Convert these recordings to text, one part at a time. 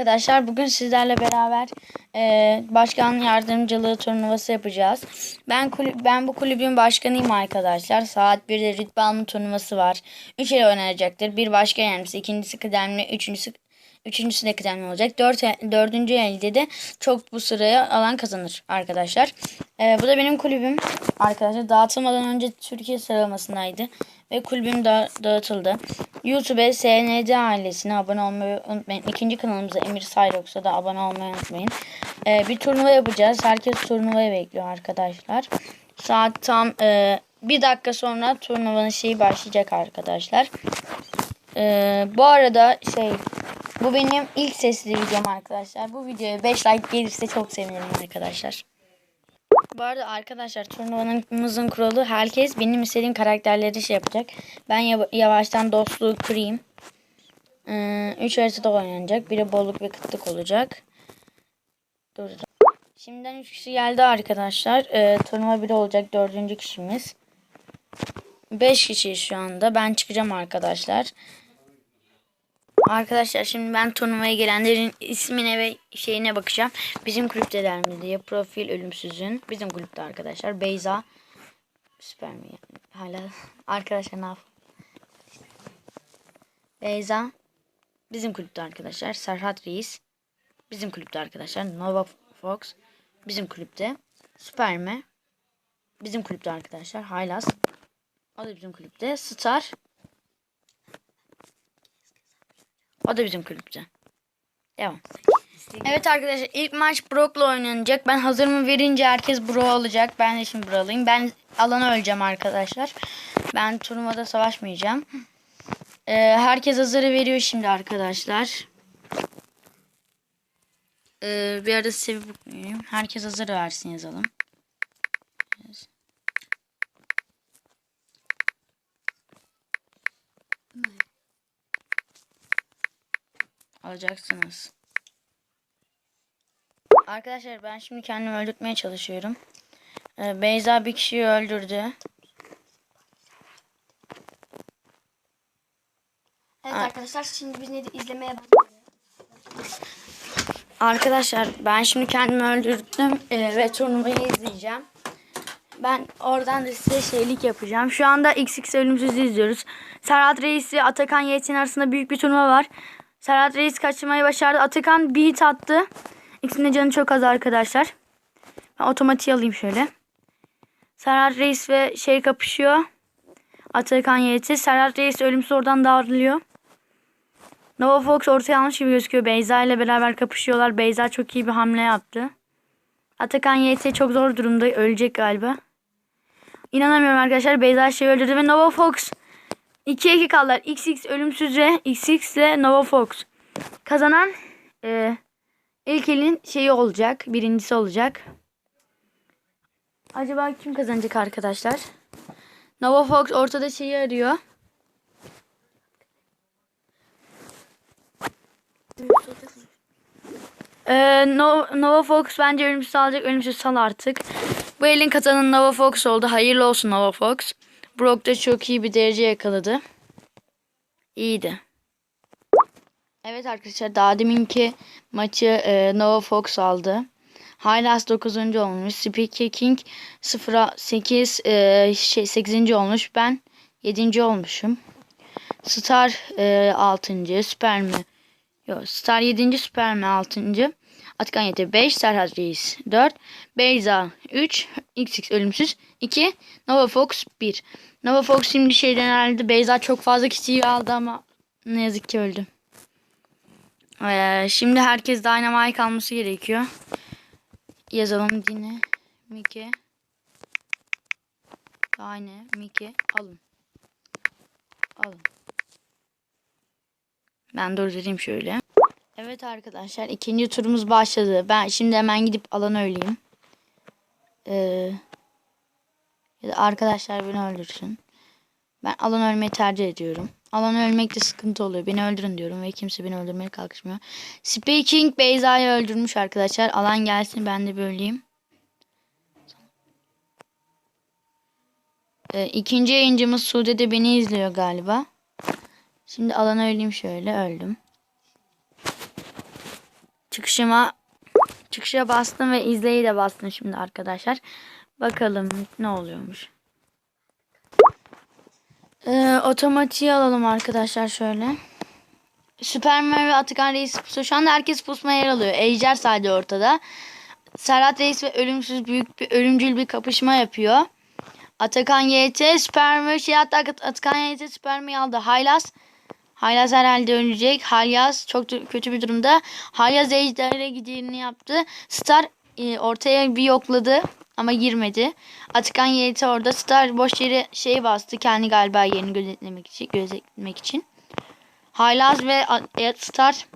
Arkadaşlar bugün sizlerle beraber e, başkan yardımcılığı turnuvası yapacağız. Ben kulüp, ben bu kulübün başkanıyım arkadaşlar. Saat 1'de rütbe alma turnuvası var. 3 el oynanacaktır. Bir başkan yardımcısı, ikincisi kıdemli, üçüncüsü Üçüncüsü de kıdemli olacak. Dört, dördüncü elde de çok bu sıraya alan kazanır arkadaşlar. E, bu da benim kulübüm. Arkadaşlar dağıtılmadan önce Türkiye sıralamasındaydı. Ve kulübüm da dağıtıldı. YouTube'e SND ailesine abone olmayı unutmayın. İkinci kanalımıza Emir Sayrox'a da abone olmayı unutmayın. E, bir turnuva yapacağız. Herkes turnuvaya bekliyor arkadaşlar. Saat tam e, bir dakika sonra turnuvanın şeyi başlayacak arkadaşlar. E, bu arada şey bu benim ilk sesli videom arkadaşlar. Bu videoya 5 like gelirse çok sevinirim arkadaşlar. Bu arada arkadaşlar turnuvanımızın kuralı herkes benim istediğim karakterleri şey yapacak. Ben yava- yavaştan dostluğu kurayım. 3 haritada oynanacak. Biri bolluk ve kıtlık olacak. Dur. Şimdiden 3 kişi geldi arkadaşlar. Ee, turnuva 1 olacak. 4. kişimiz. 5 kişiyiz şu anda. Ben çıkacağım arkadaşlar. Arkadaşlar şimdi ben turnuvaya gelenlerin ismine ve şeyine bakacağım. Bizim kulüpteler diye. Profil ölümsüzün. Bizim kulüpte arkadaşlar. Beyza. Süper mi? Hala. Arkadaşlar ne? Beyza. Bizim kulüpte arkadaşlar. Serhat Reis. Bizim kulüpte arkadaşlar. Nova Fox. Bizim kulüpte. Süper mi? Bizim kulüpte arkadaşlar. Haylas. O da bizim kulüpte. Star. O da bizim kulüpte. Devam. Evet arkadaşlar ilk maç Brock'la oynanacak. Ben hazırımı verince herkes Brock alacak. Ben de şimdi Brock alayım. Ben alana öleceğim arkadaşlar. Ben turnuvada savaşmayacağım. Ee, herkes hazırı veriyor şimdi arkadaşlar. Ee, bir arada size bir. Herkes hazır versin yazalım. Alacaksınız. Arkadaşlar ben şimdi kendimi öldürtmeye çalışıyorum. Ee, Beyza bir kişiyi öldürdü. Evet arkadaşlar şimdi biz ne izlemeye başlıyoruz. Arkadaşlar ben şimdi kendimi öldürdüm ee, ve turnuvayı izleyeceğim. Ben oradan da size şeylik yapacağım. Şu anda XX Ölümsüz'ü izliyoruz. Serhat Reis ile Atakan Yiğit'in arasında büyük bir turnuva var. Serhat Reis kaçırmayı başardı. Atakan bir hit attı. İkisinin de canı çok az arkadaşlar. Ben otomatiği alayım şöyle. Serhat Reis ve şey kapışıyor. Atakan Yiğit'i. Serhat Reis ölümsüz oradan dağılıyor. Nova Fox ortaya almış gibi gözüküyor. Beyza ile beraber kapışıyorlar. Beyza çok iyi bir hamle yaptı. Atakan YT çok zor durumda. Ölecek galiba. İnanamıyorum arkadaşlar. Beyza şeyi öldürdü ve Nova Fox 2'ye 2 kaldılar. XX ölümsüz ve XX ile Nova Fox. Kazanan e, ilk elin şeyi olacak. Birincisi olacak. Acaba kim kazanacak arkadaşlar? Nova Fox ortada şeyi arıyor. Ee, No- Nova Fox bence ölümsüz alacak. Ölümsüz sal artık. Bu elin kazananı Nova Fox oldu. Hayırlı olsun Nova Fox. Brock da çok iyi bir derece yakaladı. İyiydi. Evet arkadaşlar daha deminki maçı e, Nova Fox aldı. Hylas 9. olmuş. Speaker King 0'a 8 e, şey 8. olmuş. Ben 7. olmuşum. Star e, 6. Süper mi? Yok Star 7. Süper mi 6. Atakan Yete 5. Serhat Reis 4. Beyza 3. XX Ölümsüz 2. Nova Fox 1. Nova Fox şimdi şeyden herhalde Beyza çok fazla kişiyi aldı ama ne yazık ki öldü. Ee, şimdi herkes Dynamite alması gerekiyor. Yazalım Dine. Mike. Dyne. Mike. Alın. Alın. Ben durdurayım şöyle. Evet arkadaşlar ikinci turumuz başladı. Ben şimdi hemen gidip alana öleyim. Ee, arkadaşlar beni öldürsün. Ben alan ölmeyi tercih ediyorum. Alan ölmekte sıkıntı oluyor. Beni öldürün diyorum ve kimse beni öldürmeye kalkışmıyor. Speaking Beyza'yı öldürmüş arkadaşlar. Alan gelsin ben de bir öleyim. Ee, ikinci yayıncımız Sude de beni izliyor galiba. Şimdi alana öleyim şöyle öldüm. Çıkışıma çıkışa bastım ve izleyi de bastım şimdi arkadaşlar. Bakalım ne oluyormuş. Ee, otomatiği alalım arkadaşlar şöyle. Süpermen ve Atakan Reis pusu. Şu anda herkes pusmaya yer alıyor. Ejder sadece ortada. Serhat Reis ve Ölümsüz büyük bir ölümcül bir kapışma yapıyor. Atakan YT Süpermen şey hatta Atakan YT Süpermen'i aldı. Haylaz Haylaz herhalde ölecek. Halyaz çok kötü bir durumda. Halyaz Ejder'e gidiğini yaptı. Star e, ortaya bir yokladı ama girmedi. Atakan YT orada. Star boş yere şey bastı. Kendi galiba yerini gözetlemek için. Gözetlemek için. Haylaz ve e, Star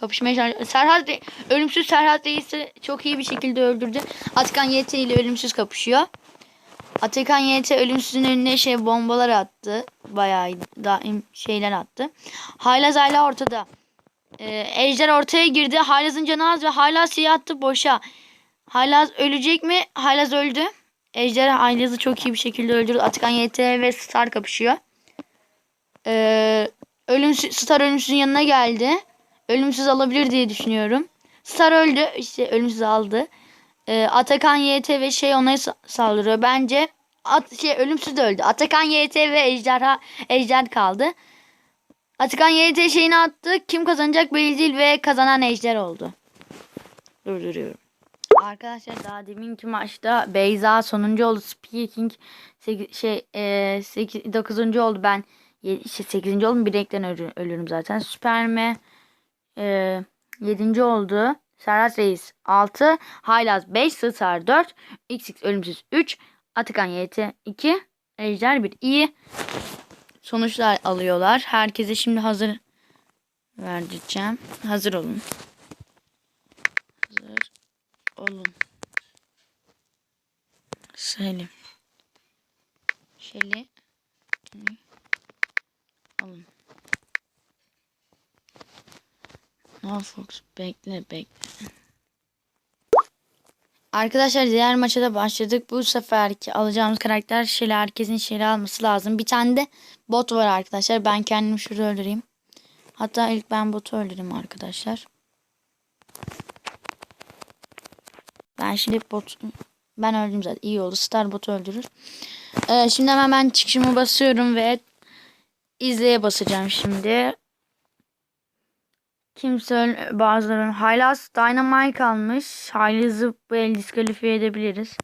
kapışmaya çalışıyor. Serhat Re- ölümsüz Serhat Reis'i çok iyi bir şekilde öldürdü. Atakan YT ile ölümsüz kapışıyor. Atakan YT ölümsüzün önüne şey bombalar attı. Bayağı daim şeyler attı. Haylaz hala ortada. Ee, Ejder ortaya girdi. Haylaz'ın canı az ve Haylaz siyah attı boşa. Haylaz ölecek mi? Haylaz öldü. Ejder Haylaz'ı çok iyi bir şekilde öldürdü. Atakan YT ve Star kapışıyor. Ee, ölümsüz, Star ölümsüzün yanına geldi. Ölümsüz alabilir diye düşünüyorum. Star öldü. İşte ölümsüz aldı. Ee, Atakan YT ve şey ona sa- saldırıyor. Bence at, şey ölümsüz de öldü. Atakan YT ve Ejderha Ejder kaldı. Atakan YT şeyini attı. Kim kazanacak belli değil ve kazanan Ejder oldu. Durduruyorum. Arkadaşlar daha deminki maçta Beyza sonuncu oldu. Speaking şey e, 8 9. oldu. Ben 8. oldum. Bir renkten ölü- ölürüm zaten. Süperme e, 7. oldu. Serhat Reis 6, Haylaz 5, Star 4, XX Ölümsüz 3, Atakan YT 2, Ejder 1. İyi sonuçlar alıyorlar. Herkese şimdi hazır vereceğim. Hazır olun. Hazır olun. Selim. Şeli. Alın. Norfolk bekle bekle. Arkadaşlar diğer maça da başladık. Bu seferki alacağımız karakter Şeli herkesin Şeli alması lazım. Bir tane de bot var arkadaşlar. Ben kendimi şurada öldüreyim. Hatta ilk ben botu öldüreyim arkadaşlar. Ben şimdi bot ben öldüm zaten. İyi oldu. Star botu öldürür. Ee, şimdi hemen ben çıkışımı basıyorum ve izleye basacağım şimdi. Kimse bazıları Haylaz Dynamite almış. Haylaz'ı bu el diskalifiye edebiliriz.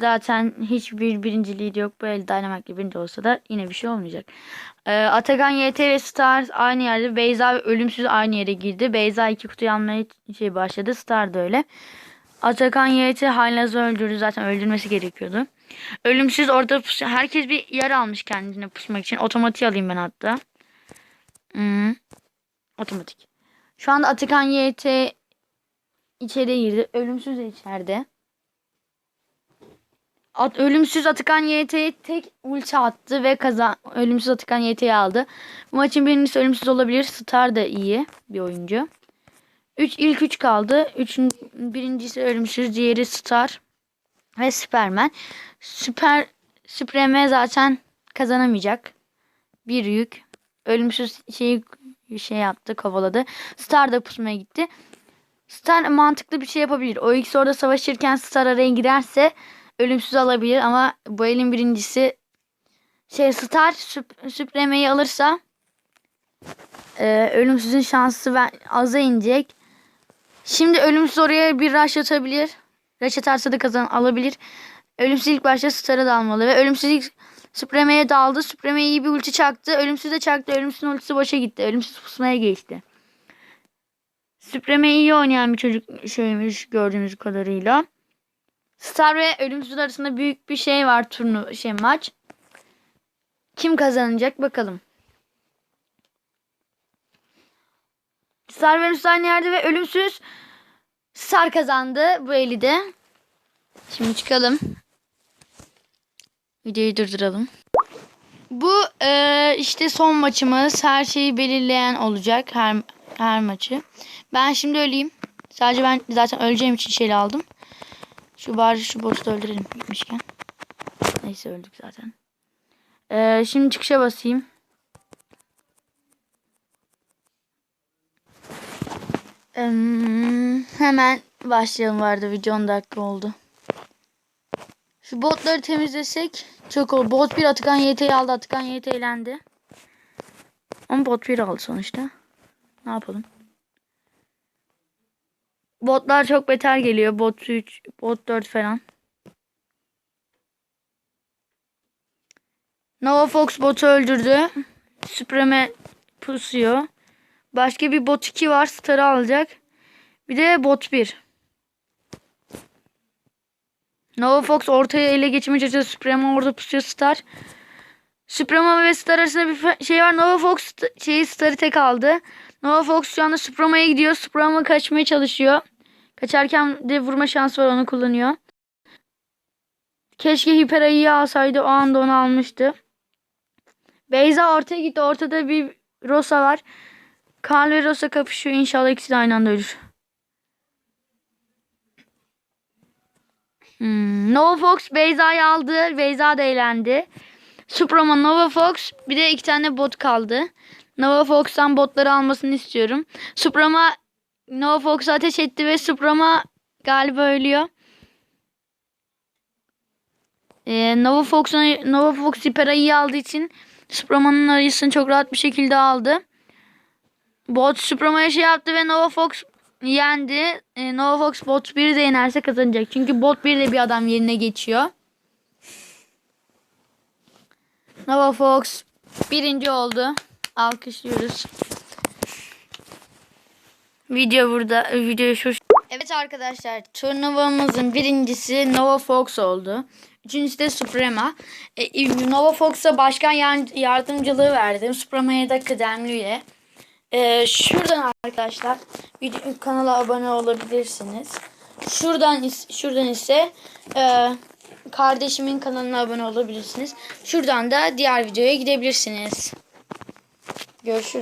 Zaten hiçbir birinciliği de yok. Bu el Dynamite birinci olsa da yine bir şey olmayacak. Ee, Atakan YT ve Star aynı yerde. Beyza ve Ölümsüz aynı yere girdi. Beyza iki kutuyu almaya şey başladı. Star da öyle. Atakan YT Haylaz'ı öldürdü. Zaten öldürmesi gerekiyordu. Ölümsüz orada herkes bir yer almış kendine pusmak için. Otomatik alayım ben hatta. Hmm. Otomatik. Şu anda Atakan YT içeriye girdi. Ölümsüz de içeride. At, ölümsüz Atakan YT'ye tek ulti attı ve kazan ölümsüz Atakan YT'yi aldı. Bu maçın birincisi ölümsüz olabilir. Star da iyi bir oyuncu. 3 ilk 3 kaldı. Üçün birincisi ölümsüz, diğeri Star ve Superman. Süper Süpreme zaten kazanamayacak. Bir yük. Ölümsüz şeyi şey yaptı, kovaladı. Star da pusmaya gitti. Star mantıklı bir şey yapabilir. O ikisi orada savaşırken Star araya girerse ölümsüz alabilir ama bu elin birincisi şey Star süp, Süpreme'yi alırsa e, ölümsüzün şansı aza inecek. Şimdi ölümsüz oraya bir rush atabilir. Rush atarsa da kazan alabilir. Ölümsüz ilk başta Star'ı da almalı ve ölümsüz ilk Supreme'ye daldı. Supreme iyi bir ulti çaktı. Ölümsüz de çaktı. Ölümsüzün ultisi boşa gitti. Ölümsüz pusmaya geçti. Supreme iyi oynayan bir çocuk şeymiş gördüğünüz kadarıyla. Star ve Ölümsüz arasında büyük bir şey var turnu şey maç. Kim kazanacak bakalım. Star ve Ölümsüz aynı yerde ve Ölümsüz Star kazandı bu eli de. Şimdi çıkalım. Videoyu durduralım. Bu e, işte son maçımız. Her şeyi belirleyen olacak her her maçı. Ben şimdi öleyim. Sadece ben zaten öleceğim için şeyle aldım. Şu bari şu boss'u öldürelim gitmişken. Neyse öldük zaten. E, şimdi çıkışa basayım. Eee hemen başlayalım vardı video 10 dakika oldu. Şu botları temizlesek çok olur. Bot 1 Atakan YT'yi aldı. Atakan YT eğlendi. Ama bot 1 aldı sonuçta. Ne yapalım? Botlar çok beter geliyor. Bot 3, bot 4 falan. Nova Fox botu öldürdü. Supreme pusuyor. Başka bir bot 2 var. Star'ı alacak. Bir de bot 1. Nova Fox ortaya ele geçirmeye çalışıyor. Supreme orada pusuyor Star. Suprema ve Star arasında bir şey var. Nova Fox şeyi Star'ı tek aldı. Nova Fox şu anda Suprema'ya gidiyor. Suprema kaçmaya çalışıyor. Kaçarken de vurma şansı var onu kullanıyor. Keşke Hiper Ayı'yı alsaydı o anda onu almıştı. Beyza ortaya gitti. Ortada bir Rosa var. Karl ve Rosa kapışıyor. İnşallah ikisi de aynı anda ölür. Nova Fox Beyza'yı aldı. Beyza da eğlendi. Suprema, Nova Fox bir de iki tane bot kaldı. Nova Fox'tan botları almasını istiyorum. Suprema Nova Fox'u ateş etti ve Suprema galiba ölüyor. Ee, Nova Fox'un Nova Fox hiper ayıyı aldığı için Suprema'nın ayısını çok rahat bir şekilde aldı. Bot Suprema'ya şey yaptı ve Nova Fox yendi. Nova Fox bot 1 de yenerse kazanacak. Çünkü bot 1 de bir adam yerine geçiyor. Nova Fox birinci oldu. Alkışlıyoruz. Video burada. Video şu. Evet arkadaşlar turnuvamızın birincisi Nova Fox oldu. Üçüncüsü de Suprema. E, Nova Fox'a başkan yar- yardımcılığı verdim. Suprema'ya da kıdemli üye. E, şuradan arkadaşlar video, kanala abone olabilirsiniz. Şuradan şuradan ise e, kardeşimin kanalına abone olabilirsiniz. Şuradan da diğer videoya gidebilirsiniz. Görüşürüz.